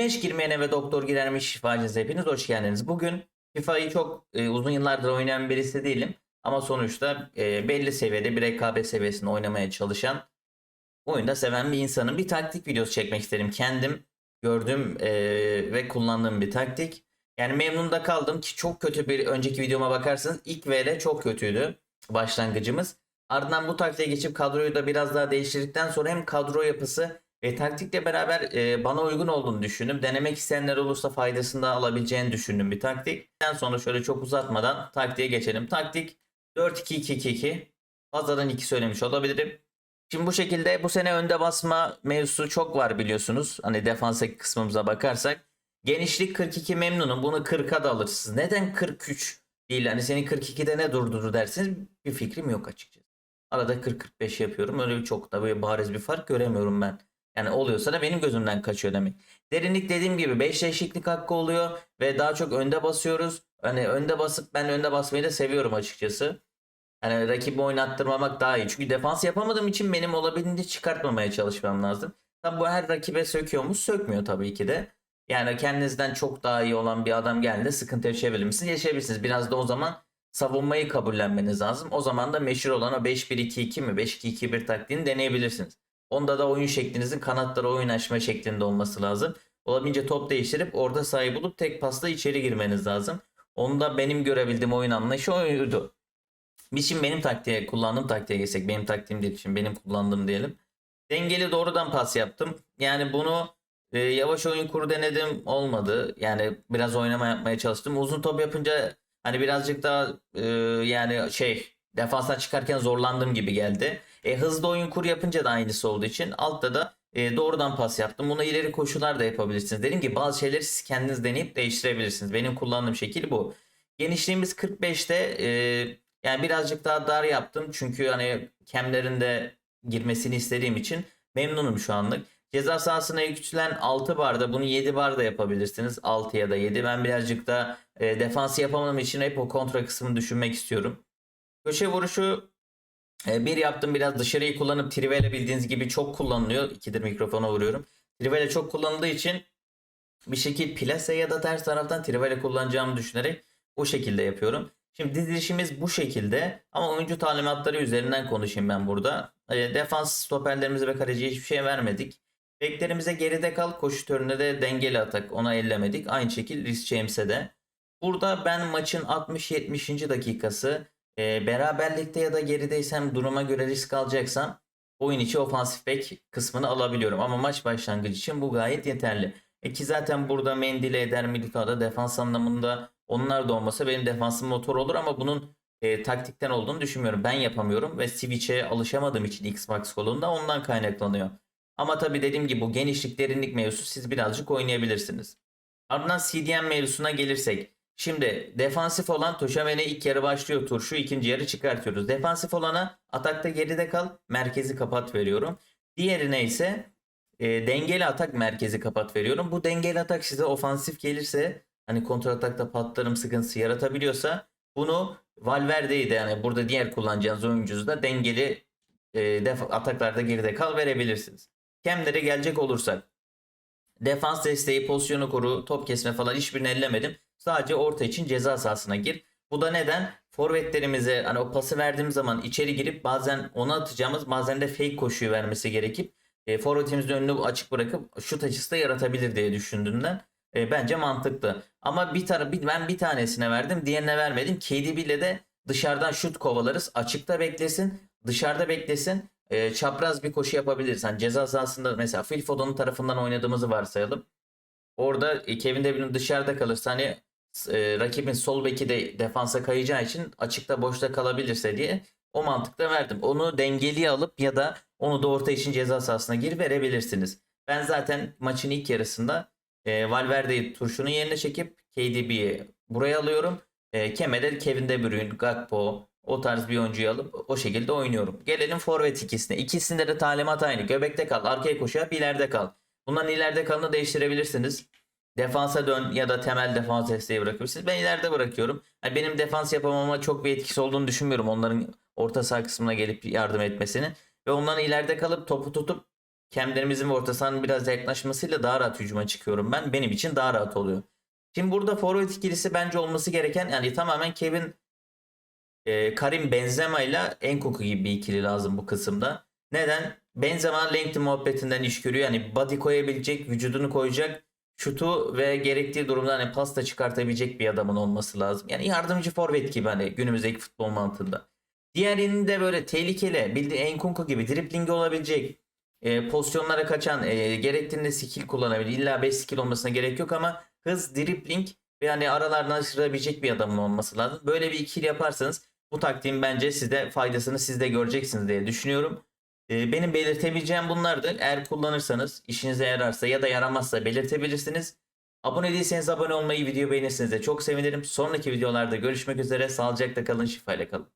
Güneş girmeyene ve doktor girermiş şifacınız hepiniz hoş geldiniz. Bugün FIFA'yı çok e, uzun yıllardır oynayan birisi değilim. Ama sonuçta e, belli seviyede bir rekabet seviyesinde oynamaya çalışan, oyunda seven bir insanın bir taktik videosu çekmek isterim. Kendim gördüğüm e, ve kullandığım bir taktik. Yani memnun da kaldım ki çok kötü bir önceki videoma bakarsanız ilk VL çok kötüydü başlangıcımız. Ardından bu taktiğe geçip kadroyu da biraz daha değiştirdikten sonra hem kadro yapısı taktikle beraber e, bana uygun olduğunu düşündüm. Denemek isteyenler olursa faydasını da alabileceğini düşündüm bir taktik. Ondan sonra şöyle çok uzatmadan taktiğe geçelim. Taktik 4-2-2-2-2. Fazladan 2 söylemiş olabilirim. Şimdi bu şekilde bu sene önde basma mevzusu çok var biliyorsunuz. Hani defanstaki kısmımıza bakarsak. Genişlik 42 memnunum. Bunu 40'a da alırsınız. Neden 43 değil? Hani seni 42'de ne durdurur dersiniz bir fikrim yok açıkçası. Arada 40-45 yapıyorum. Öyle çok da böyle bariz bir fark göremiyorum ben. Yani oluyorsa da benim gözümden kaçıyor demek. Derinlik dediğim gibi 5 değişiklik hakkı oluyor ve daha çok önde basıyoruz. Hani önde basıp ben önde basmayı da seviyorum açıkçası. Hani rakibi oynattırmamak daha iyi. Çünkü defans yapamadığım için benim olabildiğince çıkartmamaya çalışmam lazım. Tabi bu her rakibe söküyor mu? Sökmüyor tabii ki de. Yani kendinizden çok daha iyi olan bir adam geldiğinde sıkıntı yaşayabilir misiniz? Yaşayabilirsiniz. Biraz da o zaman savunmayı kabullenmeniz lazım. O zaman da meşhur olan o 5-1-2-2 mi 5-2-2-1 taktiğini deneyebilirsiniz. Onda da oyun şeklinizin kanatlara oyun açma şeklinde olması lazım. Olabildiğince top değiştirip orada sahip bulup tek pasla içeri girmeniz lazım. Onda benim görebildiğim oyun anlayışı oydu. Biz şimdi benim taktiğe kullandığım taktiğe geçsek benim taktiğim değil şimdi benim kullandığım diyelim. Dengeli doğrudan pas yaptım. Yani bunu e, yavaş oyun kuru denedim olmadı. Yani biraz oynama yapmaya çalıştım. Uzun top yapınca hani birazcık daha e, yani şey defanstan çıkarken zorlandığım gibi geldi. E, hızlı oyun kur yapınca da aynısı olduğu için altta da e, doğrudan pas yaptım. Bunu ileri koşular da yapabilirsiniz. Dediğim gibi bazı şeyleri siz kendiniz deneyip değiştirebilirsiniz. Benim kullandığım şekil bu. Genişliğimiz 45'te e, yani birazcık daha dar yaptım. Çünkü hani kemlerinde girmesini istediğim için memnunum şu anlık. Ceza sahasına yükselen 6 barda bunu 7 bar da yapabilirsiniz. 6 ya da 7. Ben birazcık da e, defansı yapamadığım için hep o kontra kısmını düşünmek istiyorum. Köşe vuruşu bir yaptım biraz dışarıyı kullanıp Trivela bildiğiniz gibi çok kullanılıyor. İkidir mikrofona vuruyorum. Trivela çok kullanıldığı için bir şekil plase ya da ters taraftan Trivela kullanacağımı düşünerek o şekilde yapıyorum. Şimdi dizilişimiz bu şekilde ama oyuncu talimatları üzerinden konuşayım ben burada. E, defans stoperlerimize ve kaleciye hiçbir şey vermedik. Beklerimize geride kal. Koşu töründe de dengeli atak. Ona ellemedik. Aynı şekilde Rhys James'e de. Burada ben maçın 60-70. dakikası e, beraberlikte ya da gerideysem duruma göre risk alacaksam oyun içi ofansif bek kısmını alabiliyorum. Ama maç başlangıcı için bu gayet yeterli. E ki zaten burada Mendile Eder Milita'da defans anlamında onlar da olmasa benim defansım motor olur ama bunun e, taktikten olduğunu düşünmüyorum. Ben yapamıyorum ve Switch'e alışamadığım için Xbox kolunda ondan kaynaklanıyor. Ama tabi dediğim gibi bu genişlik derinlik mevzusu siz birazcık oynayabilirsiniz. Ardından CDM mevzusuna gelirsek. Şimdi defansif olan Toşamen'e ilk yarı başlıyor turşu ikinci yarı çıkartıyoruz. Defansif olana atakta geride kal merkezi kapat veriyorum. Diğerine ise e, dengeli atak merkezi kapat veriyorum. Bu dengeli atak size ofansif gelirse hani kontra atakta patlarım sıkıntısı yaratabiliyorsa bunu Valverde'yi de yani burada diğer kullanacağınız oyuncusu da dengeli e, def- ataklarda geride kal verebilirsiniz. Kemlere gelecek olursak defans desteği, pozisyonu koru, top kesme falan hiçbirini ellemedim. Sadece orta için ceza sahasına gir. Bu da neden? Forvetlerimize hani o pası verdiğimiz zaman içeri girip bazen ona atacağımız bazen de fake koşuyu vermesi gerekip e, forvetimizin önünü açık bırakıp şut açısı da yaratabilir diye düşündüğümden e, bence mantıklı. Ama bir tara ben bir tanesine verdim, diğerine vermedim. KDB ile de dışarıdan şut kovalarız. Açıkta beklesin, dışarıda beklesin. E, çapraz bir koşu yapabiliriz. Hani ceza sahasında mesela Phil Foden'ın tarafından oynadığımızı varsayalım. Orada e, Kevin De Bruyne dışarıda kalırsa hani e, rakibin sol beki de defansa kayacağı için açıkta boşta kalabilirse diye o mantıkla verdim. Onu dengeli alıp ya da onu da orta için ceza sahasına gir verebilirsiniz. Ben zaten maçın ilk yarısında e, Valverde'yi turşunun yerine çekip KDB'yi buraya alıyorum. E, Keme'de Kevin De Bruyne, Gakpo o tarz bir oyuncuyu alıp o şekilde oynuyorum. Gelelim forvet ikisine. İkisinde de talimat aynı. Göbekte kal, arkaya koş yap, ileride kal. Bunların ileride kalını değiştirebilirsiniz. Defansa dön ya da temel defans desteği bırakabilirsiniz. Ben ileride bırakıyorum. Yani benim defans yapamama çok bir etkisi olduğunu düşünmüyorum. Onların orta saha kısmına gelip yardım etmesini. Ve onların ileride kalıp topu tutup Kemlerimizin ve orta sahanın biraz yaklaşmasıyla daha rahat hücuma çıkıyorum ben. Benim için daha rahat oluyor. Şimdi burada forvet ikilisi bence olması gereken yani tamamen Kevin e, Karim Benzema ile Enkuku gibi bir ikili lazım bu kısımda. Neden? Benzema length muhabbetinden iş görüyor. Yani body koyabilecek, vücudunu koyacak, şutu ve gerektiği durumda hani pasta çıkartabilecek bir adamın olması lazım. Yani yardımcı forvet gibi hani günümüzdeki futbol mantığında. Diğerinin de böyle tehlikeli, bildiğin Enkunku gibi driplingi olabilecek, e, pozisyonlara kaçan, e, gerektiğinde skill kullanabilir. İlla 5 skill olmasına gerek yok ama hız, dripling ve hani aralardan aşırabilecek bir adamın olması lazım. Böyle bir ikili yaparsanız bu taktiğin bence size faydasını siz de göreceksiniz diye düşünüyorum. E, benim belirtebileceğim bunlardır. Eğer kullanırsanız, işinize yararsa ya da yaramazsa belirtebilirsiniz. Abone değilseniz abone olmayı, video beğenirseniz de çok sevinirim. Sonraki videolarda görüşmek üzere. Sağlıcakla kalın, şifayla kalın.